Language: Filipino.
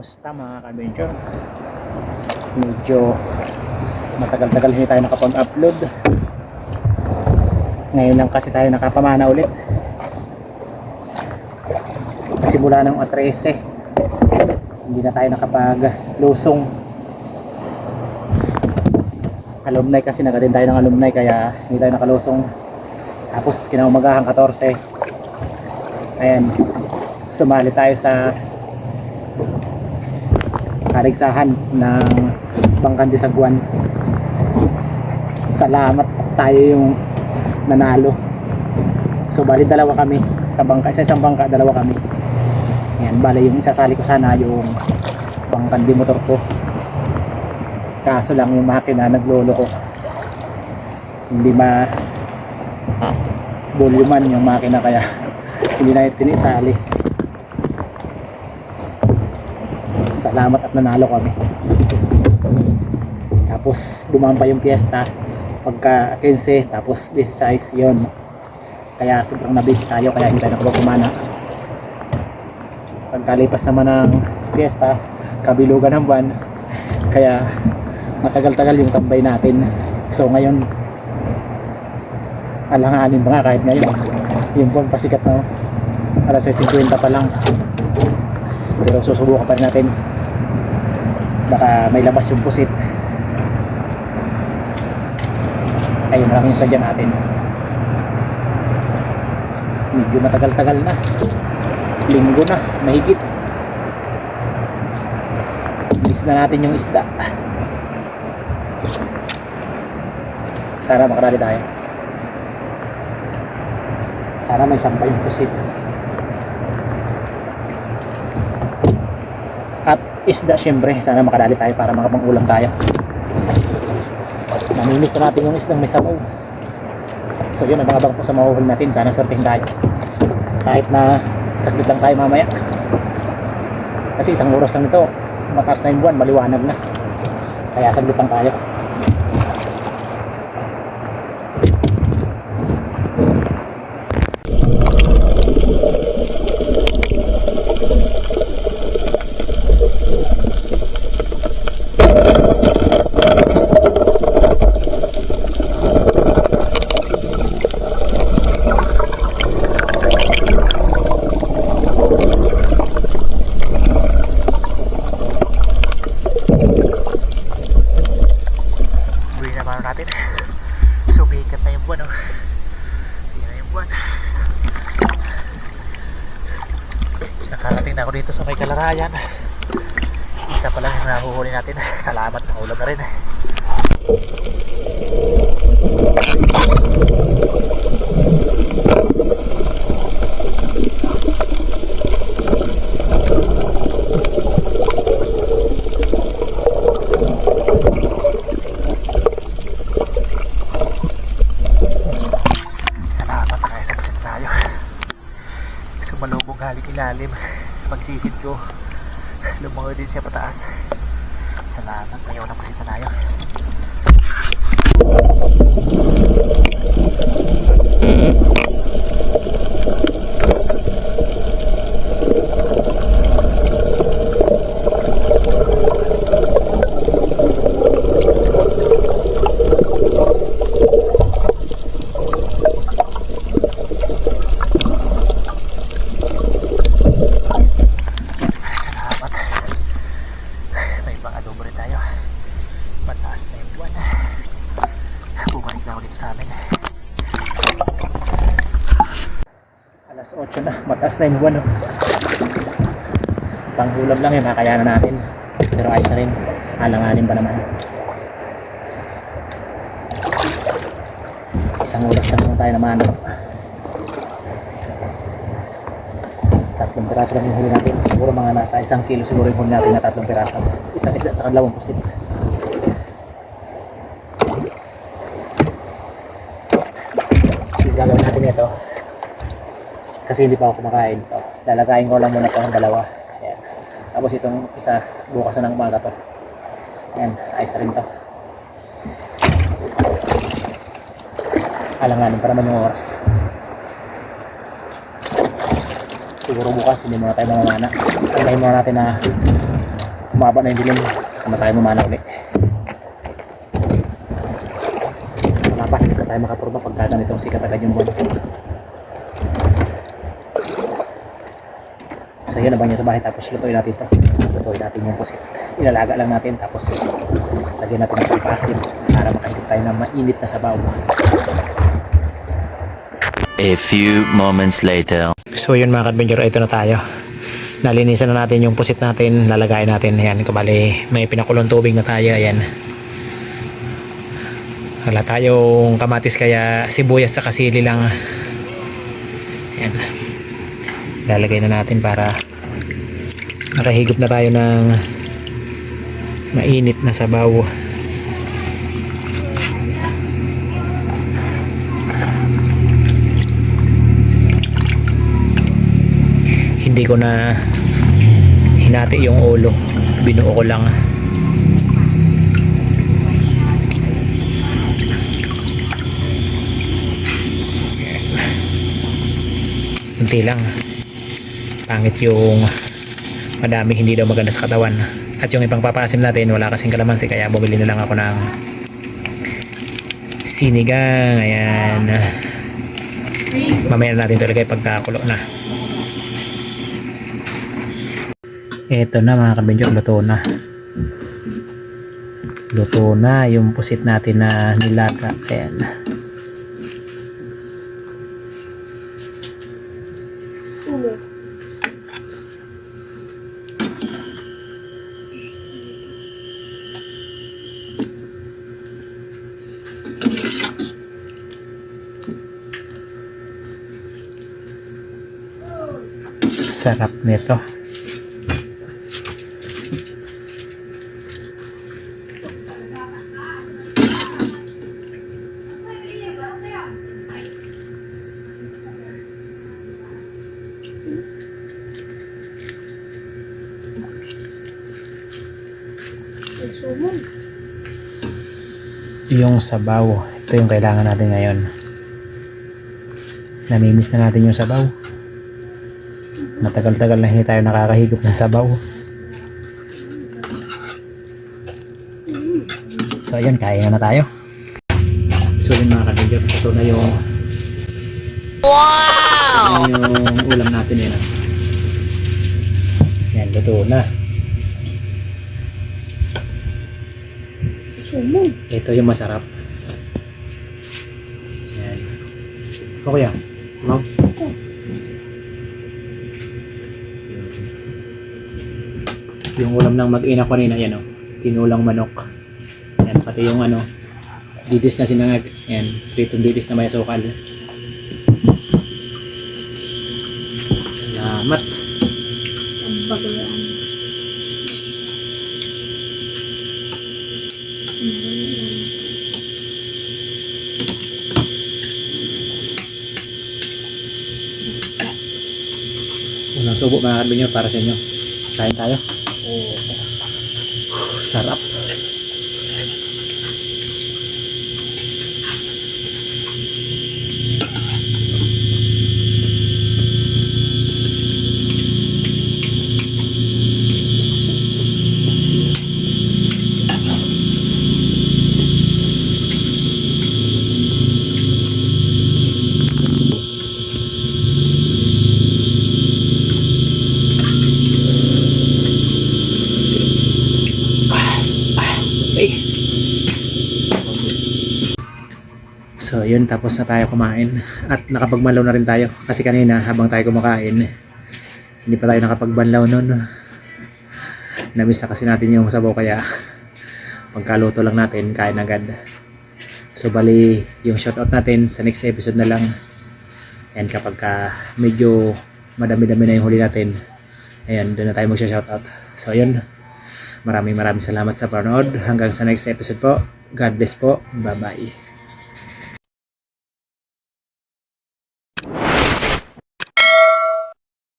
Kumusta mga ka-adventure? Medyo matagal-tagal hindi tayo nakapag-upload. Ngayon lang kasi tayo nakapamana ulit. Simula ng 13. Hindi na tayo nakapag-lusong. Alumni kasi nagatin tayo ng alumni kaya hindi tayo nakalusong. Tapos kinaumagahan 14. Ayan. Sumali tayo sa kaligsahan ng Bangkan de Saguan. Salamat tayo yung nanalo. So bali dalawa kami sa bangka, sa isang bangka dalawa kami. Yan, bali yung isasali ko sana yung Bangkan de motor ko. Kaso lang yung makina naglolo ko. Hindi ma voluman yung makina kaya hindi na tinisali. Salamat at nanalo kami. Tapos dumaan pa yung piyesta pagka 15 tapos 16 yon kaya sobrang nabisi tayo kaya hindi tayo nakapagkumana. Pagkalipas naman ng piyesta kabilugan ng buwan kaya matagal-tagal yung tambay natin. So ngayon alanganin ba nga kahit ngayon. Yung buwan pasikat na alas 50 pa lang. Pero susubukan pa rin natin baka may labas yung pusit. Ayun lang yung sadya natin. Medyo matagal-tagal na. Linggo na mahigit. Miss na natin yung isda. Sana makarali tayo. Sana may sampay yung pusit at isda syempre. Sana makadali tayo para makapang-ulam tayo. Namimiss na natin yung isdang may sabaw. So yun abang-abang po sa mahuhuli natin. Sana swertihin tayo. Kahit na saglit lang tayo mamaya. Kasi isang oras lang ito. Mataas na yung buwan maliwanag na. Kaya saglit lang tayo Uwi na mano natin. Sumikat na yung buwan. Oh. Hindi na yung buwan. Nakarating na ako dito sa may kalarayan. Isa pa lang yung nahuhuli natin. Salamat ng ulam na rin. Salamat kaya sa pusit tayo. Sumalubog halik ilalim. Pagsisid ko, lumangoy din siya pataas. Salamat kayo na pusit tayo. Salamat. May pang adobo rin tayo. Mataas na yung buwan. Bumalik na ako dito sa amin. Alas 8 na. Na yung buwan. Oh. Panghulam lang yun. Kakayanan natin. Pero ayos na rin. Alanganin pa naman. Isang oras lang naman tayo naman. tatlong piraso lang yung huli natin. Siguro mga nasa isang kilo siguro yung huli natin na tatlong piraso. Isang isda sa dalawang pusit. Gagawin natin ito. Kasi hindi pa ako kumakain to. Lalagayin ko lang muna ito ng dalawa. Ayan. Tapos itong isa bukas na ng umaga to. Ayan, ayos rin to. Alanganin pa naman yung oras. siguro bukas hindi muna tayo mamamana antayin muna natin na umaba na yung dilim saka na tayo mamana ulit wala pa hindi pa tayo makapurba pagka ganitong sikat agad yung buwan so yun abang nyo sa bahay tapos lutuin natin to lutuin natin yung pusit ilalaga lang natin tapos lagyan natin ng pagpasin para makahigit tayo ng mainit na sabaw A few moments later. So yun mga kadventure, ito na tayo. Nalinisan na natin yung pusit natin, lalagay natin. Ayan, kabali may pinakulong tubig na tayo. Ayan. Wala tayong kamatis kaya sibuyas sa sili lang. Ayan. Lalagay na natin para makahigop na tayo ng mainit na sabaw. hindi ko na hinati yung ulo. Binuo ko lang. Hindi lang. Pangit yung madami hindi daw maganda sa katawan at yung ibang papasim natin wala kasing kalamansi kaya bumili na lang ako ng sinigang ayan mamaya na natin ito ilagay pagkakulo na Eto na mga kabinjok, luto na. Luto na yung pusit natin na nilaga. Ayan. Sarap nito. yung sabaw. Ito yung kailangan natin ngayon. Namimiss na natin yung sabaw. Matagal-tagal na hindi tayo nakakahigop ng sabaw. So ayun, kaya na tayo. So yun mga kabigyan, ito na yung Wow! yung ulam natin yun. ah. Yan, luto na. Ito yung masarap. Yan. O kuya, no? Yung ulam ng mag-ina kanina, yan o. Tinulang manok. Yan, pati yung ano, didis na sinangag. Yan, pritong didis na may asukal. Salamat. Unang subo mga kabinyo para sa inyo. Kain tayo. Sarap. So, yun. Tapos na tayo kumain. At nakapagbanlaw na rin tayo. Kasi kanina, habang tayo kumakain, hindi pa tayo nakapagbanlaw nun. Namiss na kasi natin yung sabaw kaya pagkaluto lang natin, kain agad. So, bali, yung shoutout natin sa next episode na lang. And kapag ka medyo madami-dami na yung huli natin, ayan, doon na tayo magsha-shoutout. So, yun. Maraming maraming salamat sa panood. Hanggang sa next episode po. God bless po. Bye-bye.